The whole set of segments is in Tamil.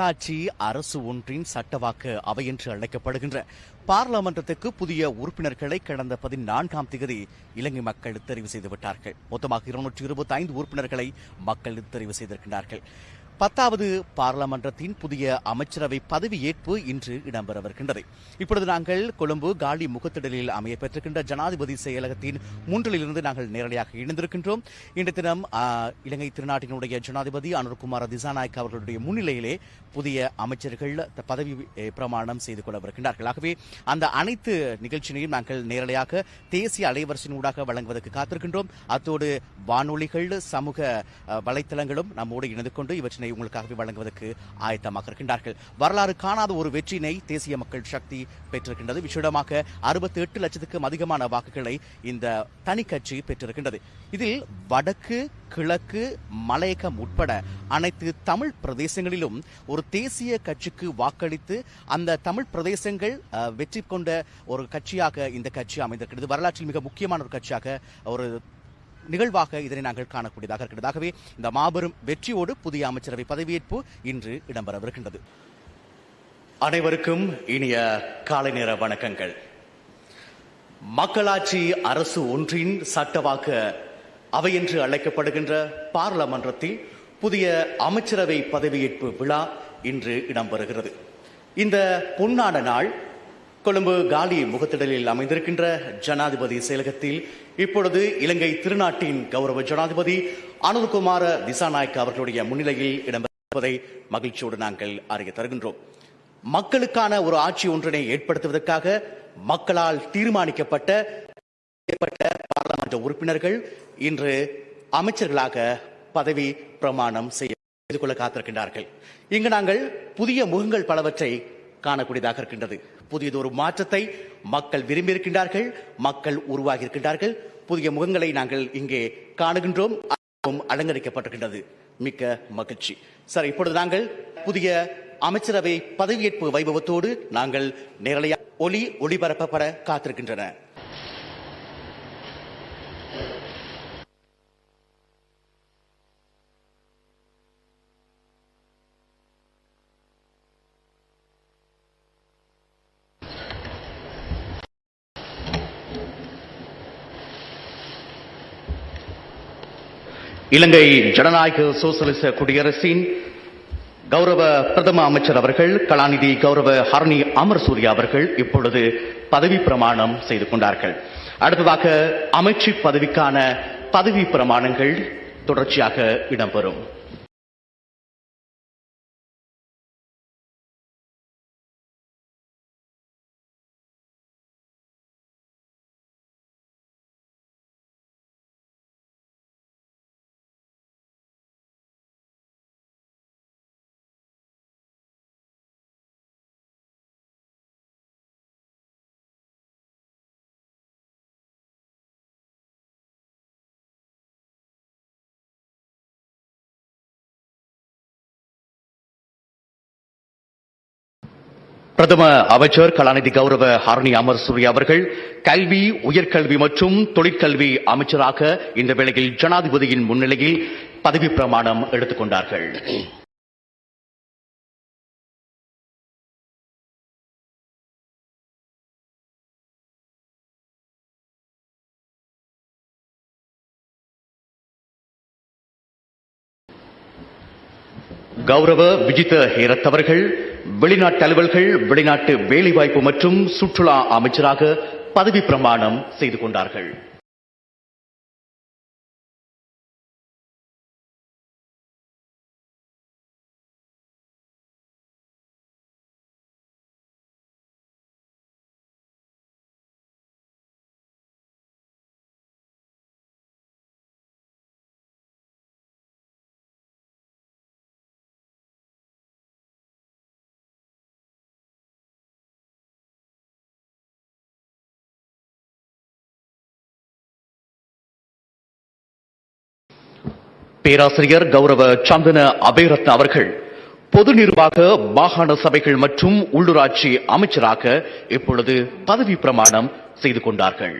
மக்களாட்சி அரசு ஒன்றின் சட்டவாக்க அவை என்று அழைக்கப்படுகின்ற பாராளுமன்றத்துக்கு புதிய உறுப்பினர்களை கடந்த பதினான்காம் தேதி இலங்கை மக்கள் தெரிவு செய்துவிட்டார்கள். மொத்தமாக இருநூற்றி இருபத்தி ஐந்து உறுப்பினர்களை மக்கள் தெரிவு செய்திருக்கிறார்கள் பத்தாவது பாராளுமன்றத்தின் புதிய அமைச்சரவை பதவியேற்பு இன்று இடம்பெறவிருக்கின்றது இப்பொழுது நாங்கள் கொழும்பு காலி முகத்திடலில் அமைய பெற்றிருக்கின்ற ஜனாதிபதி செயலகத்தின் மூன்றிலிருந்து நாங்கள் நேரடியாக இணைந்திருக்கின்றோம். இன்று தினம் இலங்கை திருநாட்டினுடைய ஜனாதிபதி அனுர்குமார் திசாநாயக் அவர்களுடைய முன்னிலையிலே புதிய அமைச்சர்கள் பதவி பிரமாணம் செய்து கொள்ளவிருக்கின்றார்கள் ஆகவே அந்த அனைத்து நிகழ்ச்சியினையும் நாங்கள் நேரடியாக தேசிய அலைவரிசையின் ஊடாக வழங்குவதற்கு காத்திருக்கின்றோம். அத்தோடு வானொலிகள் சமூக வலைத்தளங்களும் நம்மோடு இணைந்து கொண்டு இவற்றினை உங்களுக்காகவே வழங்குவதற்கு ஆயத்தமாக இருக்கின்றார்கள். வரலாறு காணாத ஒரு வெற்றியினை தேசிய மக்கள் சக்தி பெற்றிருக்கின்றது. விஷயமாக அறுபத்தி எட்டு லட்சத்துக்கும் அதிகமான வாக்குகளை இந்த தனி கட்சி பெற்றிருக்கின்றது. இதில் வடக்கு கிழக்கு மலையகம் உட்பட அனைத்து தமிழ் பிரதேசங்களிலும் ஒரு தேசிய கட்சிக்கு வாக்களித்து அந்த தமிழ் பிரதேசங்கள் வெற்றி கொண்ட ஒரு கட்சியாக இந்த கட்சி அமைந்திருக்கிறது. வரலாற்றில் மிக முக்கியமான ஒரு கட்சியாக ஒரு நிகழ்வாக இதனை நாங்கள் காணக்கூடியதாக இருக்கிறதாகவே இந்த மாபெரும் வெற்றியோடு புதிய அமைச்சரவை பதவியேற்பு இன்று இடம்பெறவிருக்கின்றது அனைவருக்கும் இனிய காலை நேர வணக்கங்கள். மக்களாட்சி அரசு ஒன்றின் சட்டவாக்க அவை என்று அழைக்கப்படுகின்ற பார்லமன்றத்தில் புதிய அமைச்சரவை பதவியேற்பு விழா இன்று இடம்பெறுகிறது. இந்த பொன்னான நாள் கொழும்பு காலி முகத்திடலில் அமைந்திருக்கின்ற ஜனாதிபதி செயலகத்தில் இப்பொழுது இலங்கை திருநாட்டின் கௌரவ ஜனாதிபதி அனுர்குமார திசாநாயக் அவர்களுடைய முன்னிலையில் இடம்பெறுவதை மகிழ்ச்சியோடு நாங்கள் அறிய தருகின்றோம். மக்களுக்கான ஒரு ஆட்சி ஒன்றினை ஏற்படுத்துவதற்காக மக்களால் தீர்மானிக்கப்பட்ட பாராளுமன்ற உறுப்பினர்கள் இன்று அமைச்சர்களாக பதவி பிரமாணம் செய்ய செய்து கொள்ள காத்திருக்கின்றார்கள். இங்கு நாங்கள் புதிய முகங்கள் பலவற்றை காணக்கூடியதாக இருக்கின்றது. புதியதொரு மாற்றத்தை மக்கள் விரும்பியிருக்கின்றார்கள் மக்கள் உருவாகி இருக்கின்றார்கள் புதிய முகங்களை நாங்கள் இங்கே காணுகின்றோம். அலங்கரிக்கப்பட்டிருக்கின்றது. மிக்க மகிழ்ச்சி. சார் இப்பொழுது நாங்கள் புதிய அமைச்சரவை பதவியேற்பு வைபவத்தோடு நாங்கள் நேரலையாக ஒளி ஒளிபரப்பப்பட காத்திருக்கின்றன. இலங்கை ஜனநாயக சோசலிச குடியரசின் கௌரவ பிரதம அமைச்சர் அவர்கள் கலாநிதி கௌரவ ஹரணி அமர்சூர்யா அவர்கள் இப்பொழுது பதவி பிரமாணம் செய்து கொண்டார்கள். அடுத்ததாக அமைச்சு பதவிக்கான பதவி பிரமாணங்கள் தொடர்ச்சியாக இடம்பெறும். பிரதம அமைச்சர் கலாநிதி கௌரவ ஹரணி அமர் சூர்யா அவர்கள் கல்வி உயர்கல்வி மற்றும் தொழிற்கல்வி அமைச்சராக இந்த வேளையில் ஜனாதிபதியின் முன்னிலையில் பதவி பிரமாணம் எடுத்துக் கொண்டார்கள். கௌரவ விஜித ஹேரத் அவர்கள் வெளிநாட்டு அலுவல்கள் வெளிநாட்டு வேலைவாய்ப்பு மற்றும் சுற்றுலா அமைச்சராக பதவி பிரமாணம் செய்து கொண்டார்கள். பேராசிரியர் கௌரவ சந்தன அபேரத்ன அவர்கள் பொது நிர்வாக மாகாண சபைகள் மற்றும் உள்ளூராட்சி அமைச்சராக இப்பொழுது பதவி பிரமாணம் செய்து கொண்டார்கள்.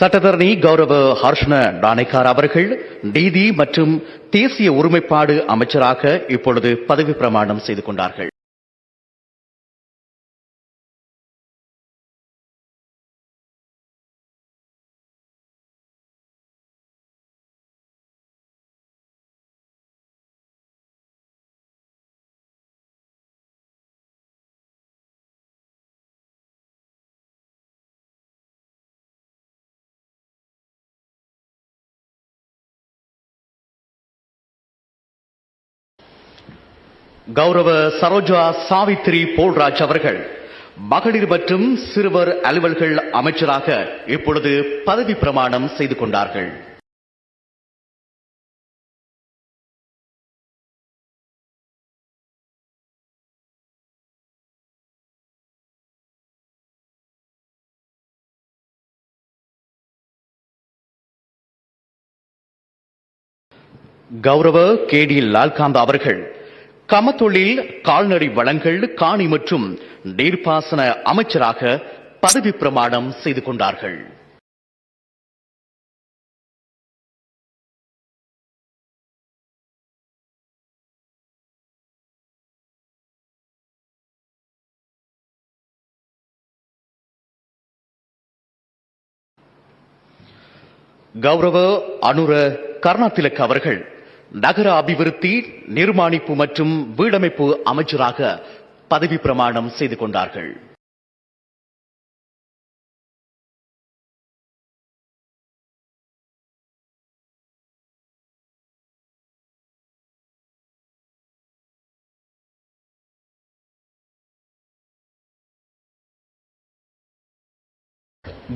சட்டத்தரணி கௌரவ ஹர்ஷ்ண டானைக்கார் அவர்கள் நீதி மற்றும் தேசிய ஒருமைப்பாடு அமைச்சராக இப்பொழுது பதவி பிரமாணம் செய்து கொண்டார்கள். கௌரவ சரோஜா சாவித்ரி போல்ராஜ் அவர்கள் மகளிர் மற்றும் சிறுவர் அலுவல்கள் அமைச்சராக இப்பொழுது பதவி பிரமாணம் செய்து கொண்டார்கள். கௌரவ கே டி லால்காந்த் அவர்கள் கமத்தொழில் கால்நடை வளங்கள் காணி மற்றும் நீர்ப்பாசன அமைச்சராக பதவி பிரமாணம் செய்து கொண்டார்கள். கௌரவ அனுர கருணாதிலக் அவர்கள் நகர அபிவிருத்தி நிர்மாணிப்பு மற்றும் வீடமைப்பு அமைச்சராக பதவி பிரமாணம் செய்து கொண்டார்கள்.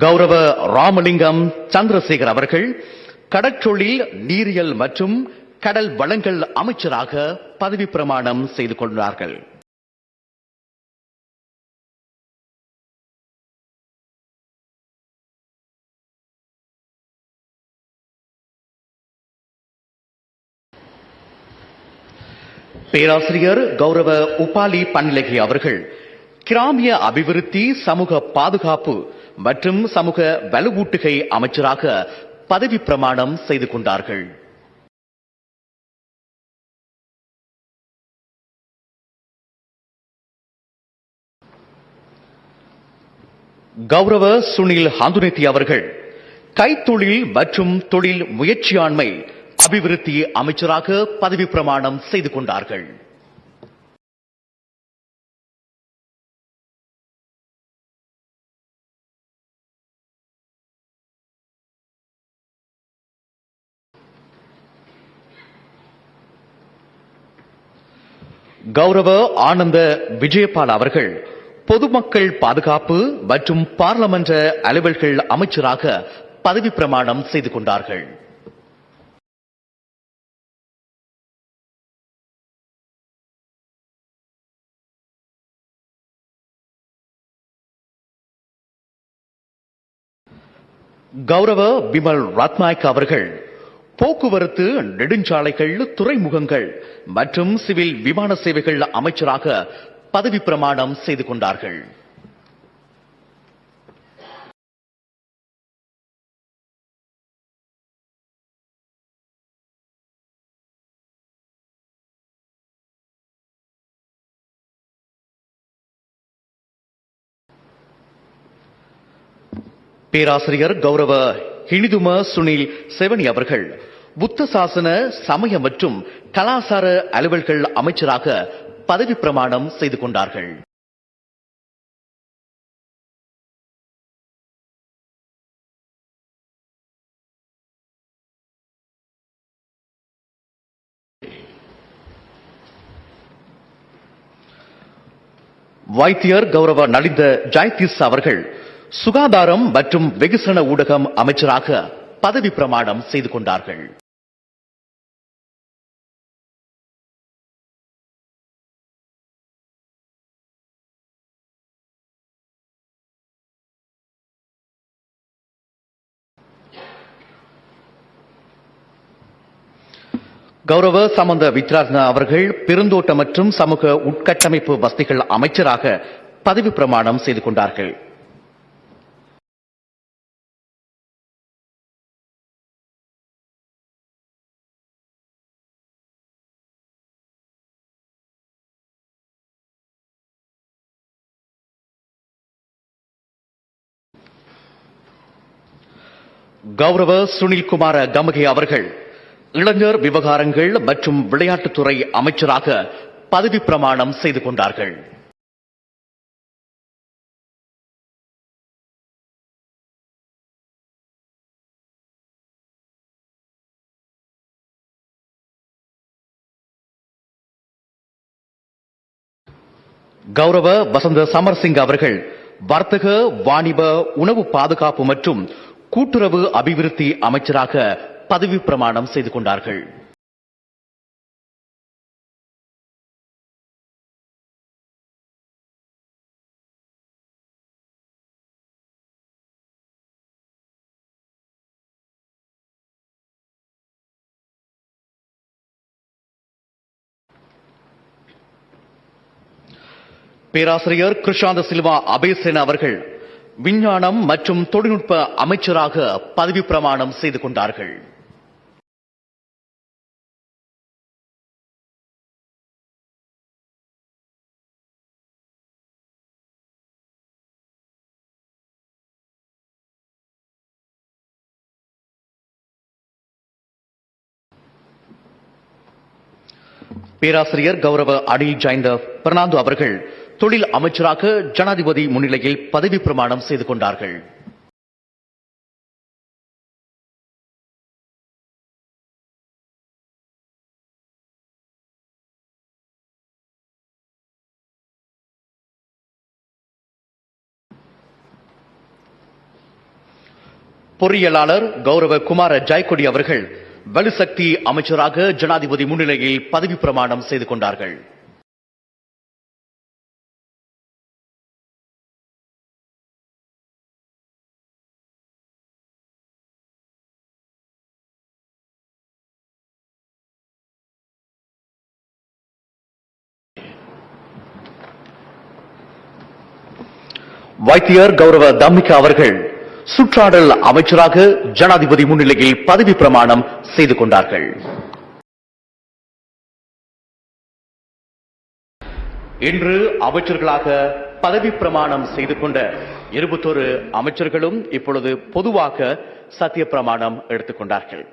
கௌரவ ராமலிங்கம் சந்திரசேகர் அவர்கள் கடற்றொழில் நீரியல் மற்றும் கடல் வளங்கள் அமைச்சராக பதவி பிரமாணம் செய்து கொண்டார்கள். பேராசிரியர் கௌரவ உபாலி பன்னிலகி அவர்கள் கிராமிய அபிவிருத்தி சமூக பாதுகாப்பு மற்றும் சமூக வலுவூட்டுகை அமைச்சராக பதவி பிரமாணம் செய்து கொண்டார்கள். கௌரவ சுனில் ஹந்துனேத்தி அவர்கள் கைத்தொழில் மற்றும் தொழில் முயற்சியாண்மை அபிவிருத்தி அமைச்சராக பதவி பிரமாணம் செய்து கொண்டார்கள். கௌரவ ஆனந்த விஜயபால் அவர்கள் பொதுமக்கள் பாதுகாப்பு மற்றும் பார்லமென்ற அலுவல்கள் அமைச்சராக பதவி பிரமாணம் செய்து கொண்டார்கள். கௌரவ பிமல் ரத்நாயக் அவர்கள் போக்குவரத்து நெடுஞ்சாலைகள் துறைமுகங்கள் மற்றும் சிவில் விமான சேவைகள் அமைச்சராக பதவி பிரமாணம் செய்து கொண்டார்கள். பேராசிரியர் கௌரவ இனிதும சுனில் செவனி அவர்கள் புத்த சாசன சமய மற்றும் கலாசார அலுவல்கள் அமைச்சராக பதவி பிரமாணம் செய்து கொண்டார்கள். வைத்தியர் கௌரவ நலிந்த ஜாய்திஸ் அவர்கள் சுகாதாரம் மற்றும் வெகுசன ஊடகம் அமைச்சராக பதவி பிரமாணம் செய்து கொண்டார்கள். கௌரவ சமந்த வித்ராத்னா அவர்கள் பெருந்தோட்ட மற்றும் சமூக உட்கட்டமைப்பு வசதிகள் அமைச்சராக பதவி பிரமாணம் செய்து கொண்டார்கள். கௌரவ சுனில்குமார கமகே அவர்கள் இளைஞர் விவகாரங்கள் மற்றும் விளையாட்டுத்துறை அமைச்சராக பதவி பிரமாணம் செய்து கொண்டார்கள். கௌரவ வசந்த சமர்சிங் அவர்கள் வர்த்தக வாணிப உணவு பாதுகாப்பு மற்றும் கூட்டுறவு அபிவிருத்தி அமைச்சராக பதவி பிரமாணம் செய்து கொண்டார்கள். பேராசிரியர் கிருஷாந்த சில்வா அபேசேன அவர்கள் விஞ்ஞானம் மற்றும் தொழில்நுட்ப அமைச்சராக பதவி பிரமாணம் செய்து கொண்டார்கள். பேராசிரியர் கௌரவ அடி ஜைந்த பெர்னாந்து அவர்கள் தொழில் அமைச்சராக ஜனாதிபதி முன்னிலையில் பதவி பிரமாணம் செய்து கொண்டார்கள். பொறியியலாளர் கௌரவ குமார ஜாய்கொடி அவர்கள் வலுசக்தி அமைச்சராக ஜனாதிபதி முன்னிலையில் பதவி பிரமாணம் செய்து கொண்டார்கள். வைத்தியர் கௌரவ தம்மிகா அவர்கள் சுற்றாடல் அமைச்சராக ஜனாதிபதி முன்னிலையில் பதவி பிரமாணம் செய்து கொண்டார்கள். இன்று அமைச்சர்களாக பதவி பிரமாணம் செய்து கொண்ட இருபத்தொரு அமைச்சர்களும் இப்பொழுது பொதுவாக சத்திய பிரமாணம் எடுத்துக் கொண்டார்கள்.